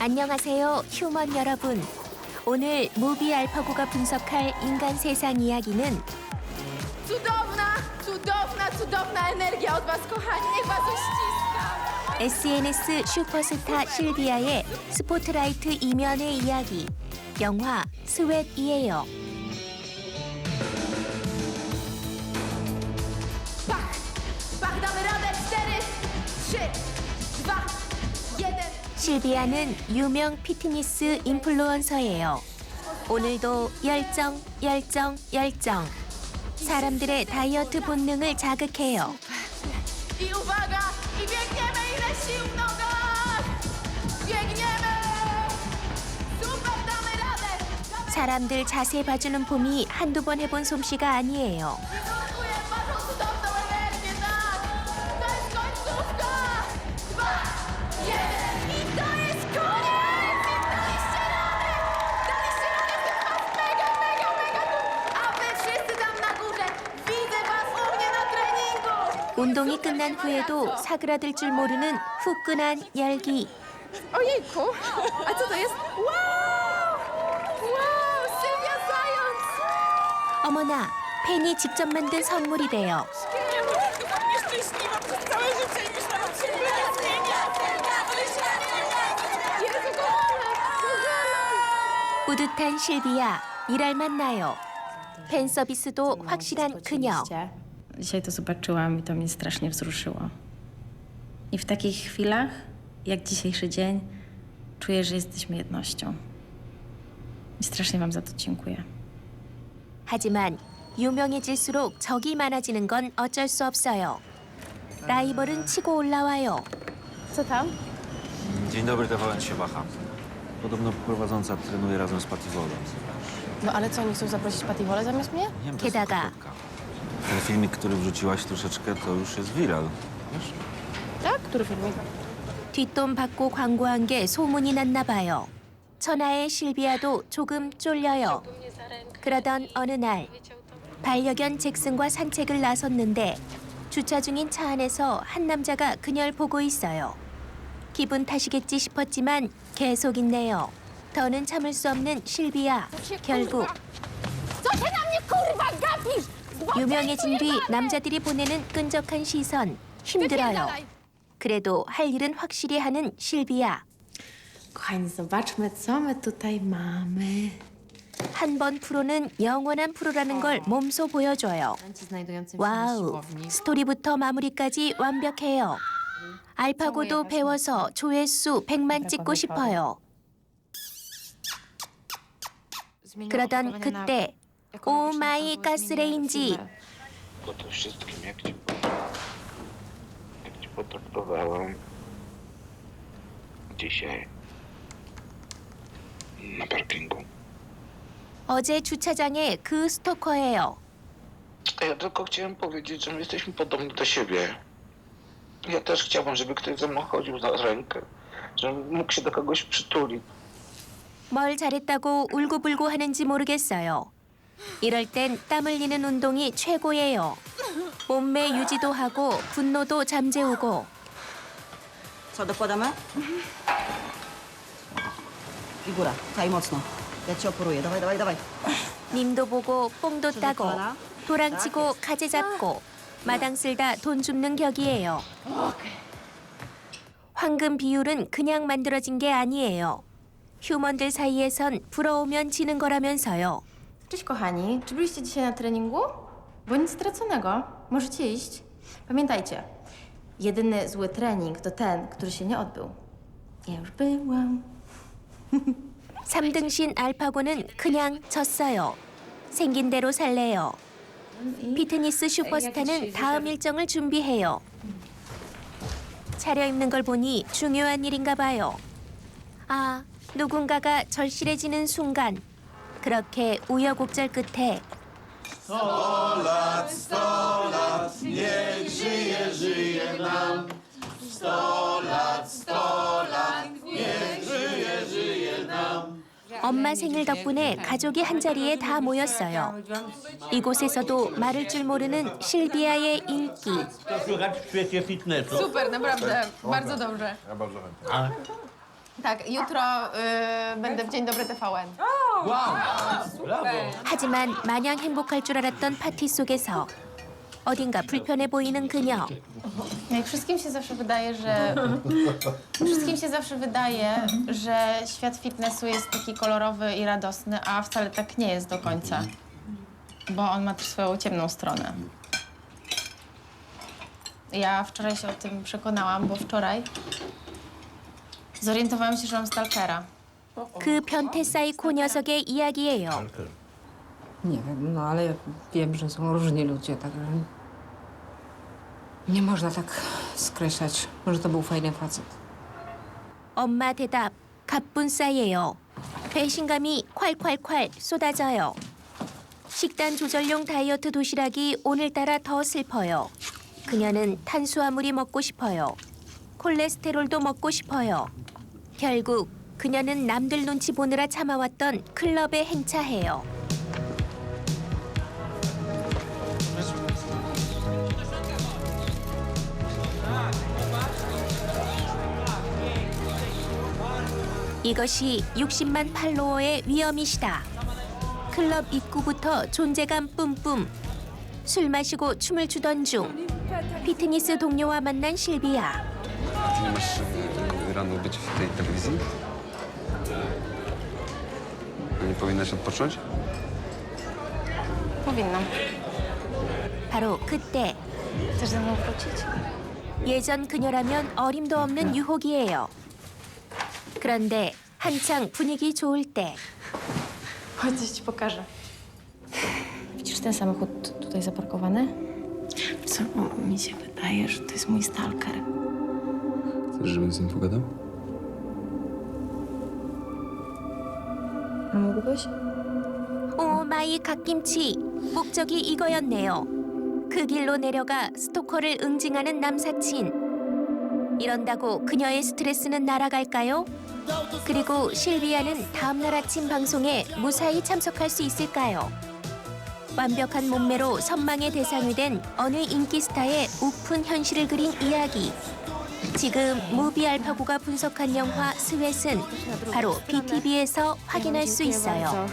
안녕하세요, 휴먼 여러분. 오늘 무비 알파고가 분석할 인간 세상 이야기는 Cudowna, cudowna, cudowna energia od was, kochani. Niech was uściska. SNS 슈퍼스타 실비아의 스포트라이트 이면의 이야기. 영화 스웨트이에요. 실비아는 유명 피트니스 인플루언서예요. 오늘도 열정, 열정, 열정. 사람들의 다이어트 본능을 자극해요. I uwaga, i biegniemy, ile sił w nogach. Biegniemy. Super, damy radę. 사람들 자세 봐주는 봄이 한두 번 해본 솜씨가 아니에요. 운동이 끝난 후에도 사그라들 줄 모르는 후끈한 열기. Ojejku, a co to jest? Wow! Wow, Sylwia Zając! 어머나, 팬이 직접 만든 선물이래요. Ja byłam chyba nieszczęśliwa przez całe życie i myślałam, że mnie nie zmienia. Ale się zmienia. Jezu, kochana, kochana! 뿌듯한 실비야, 일할 만나요. 팬 서비스도 확실한 그녀. Dzisiaj to zobaczyłam i to mnie strasznie wzruszyło. I w takich chwilach, jak dzisiejszy dzień, czuję, że jesteśmy jednością. I strasznie Wam za to dziękuję. 하지만 유명해질수록 적이 많아지는 건 어쩔 수 없어요. 라이벌은 치고 올라와요. Co tam? Dzień dobry, TVN się waha. Podobno prowadząca trenuje razem z Patiwolą. No ale co, nie chcą zaprosić Patiwolę zamiast mnie? Nie wiem, to Kiedaga. jest tylko plotka. Ten filmik, który wrzuciłaś troszeczkę, to już jest viral. Wiesz? Tak? Który filmik? 뒷돈 받고 광고한 게 소문이 났나 봐요. 천하의 실비아도 조금 쫄려요. 그러던 어느 날 반려견 잭슨과 산책을 나섰는데 주차 중인 차 안에서 한 남자가 그녀를 보고 있어요. 기분 탓이겠지 싶었지만 계속 있네요. 더는 참을 수 없는 실비아. 결국 Co się na mnie kurwa gapisz? 유명해진 뒤 남자들이 보내는 끈적한 시선 힘들어요. 그래도 할 일은 확실히 하는 실비아. Kochani, zobaczmy, co my tutaj mamy. 한 번 프로는 영원한 프로라는 걸 몸소 보여줘요. 와우, 스토리부터 마무리까지 완벽해요. 알파고도 배워서 조회수 100만 찍고 싶어요. 그러던 그때 오 마이 가스레인지 po tym wszystkim, jak cię, jak cię potraktowałem dzisiaj na parkingu. 어제 주차장에 그 스토커예요. Ja tylko chciałem powiedzieć, że my jesteśmy podobni do siebie. Ja też chciałbym, żeby ktoś ze mną chodził za rękę, żebym mógł się do kogoś przytulić. 뭘 잘했다고 울고불고 하는지 모르겠어요. 이럴 땐 땀 흘리는 운동이 최고예요. 몸매 유지도 하고 분노도 잠재우고 Co, dokładamy? I góra, pchaj mocno. Ja cię oporuję, dawaj, dawaj, dawaj. 님도 보고 뽕도 따고 도랑치고 가재 잡고 마당 쓸다 돈 줍는 격이에요. 황금 비율은 그냥 만들어진 게 아니에요. 휴먼들 사이에선 부러우면 지는 거라면서요. Cześć kochani, czy byliście dzisiaj na treningu? Bo nic straconego, możecie iść. Pamiętajcie, jedyny zły trening to ten, który się nie odbył. Ja już byłam. 삼등신 알파고는 그냥 졌어요. 생긴 대로 살래요. 피트니스 슈퍼스타는 다음 일정을 준비해요. 차려입는 걸 보니 중요한 일인가 봐요. 아, 누군가가 절실해지는 순간. 그렇게 우여곡절 끝에 엄마 생일 덕분에 가족이 한 자리에 다 모였어요. 이곳에서도 말을 줄 모르는 실비아의 인기. słychać w świecie fitnessu. Super, naprawdę, bardzo dobrze. Tak, jutro y, będę w Dzień Dobry TVN. 하지만 마냥 행복할 줄 알았던 파티 속에서 어딘가 불편해 보이는 그녀. Jak wszystkim się zawsze wydaje, że... Wszystkim się zawsze wydaje, że świat fitnessu jest taki kolorowy i radosny, a wcale tak nie jest do końca. Bo on ma też swoją ciemną stronę. Ja wczoraj się o tym przekonałam, bo wczoraj zorientowałam się, że mam stalkera. 그 변태 사이코 녀석의 이야기예요. Nie wiem, no ale wiem, że są różni ludzie, także nie można tak skreślać. Może to był fajny facet. 엄마 대답 갑분싸예요. 배신감이 콸콸콸 쏟아져요. 식단 조절용 다이어트 도시락이 오늘따라 더 슬퍼요. 그녀는 탄수화물이 먹고 싶어요. 콜레스테롤도 먹고 싶어요. 결국 그녀는 남들 눈치 보느라 참아왔던 클럽에 행차해요. 이것이 60만 팔로워의 위험이시다. 클럽 입구부터 존재감 뿜뿜. 술 마시고 춤을 추던 중 피트니스 동료와 만난 실비아. Ty nie masz e, rano być w tej telewizji? Nie powinnaś odpocząć? Powinnam. 바로 그때 Chcesz ze mną wrócić? 예전 그녀라면 어림도 없는 유혹이에요. 그런데 한창 분위기 좋을 때 Chodź, coś ci pokażę. Widzisz ten samochód tutaj zaparkowany? Co, mi się wydaje, że to jest mój stalker. Chcesz, żebym z nim pogadał? A mógłbyś? 오 마이 갓김치 목적이 이거였네요. 그 길로 내려가 스토커를 응징하는 남사친. 이런다고 그녀의 스트레스는 날아갈까요? 그리고 실비아는 다음 날 아침 방송에 무사히 참석할 수 있을까요? 완벽한 몸매로 선망의 대상이 된 어느 인기 스타의 우픈 현실을 그린 이야기. 지금 무비 알파고가 분석한 영화 스웨트는 바로 BTV에서 확인할 수 있어요.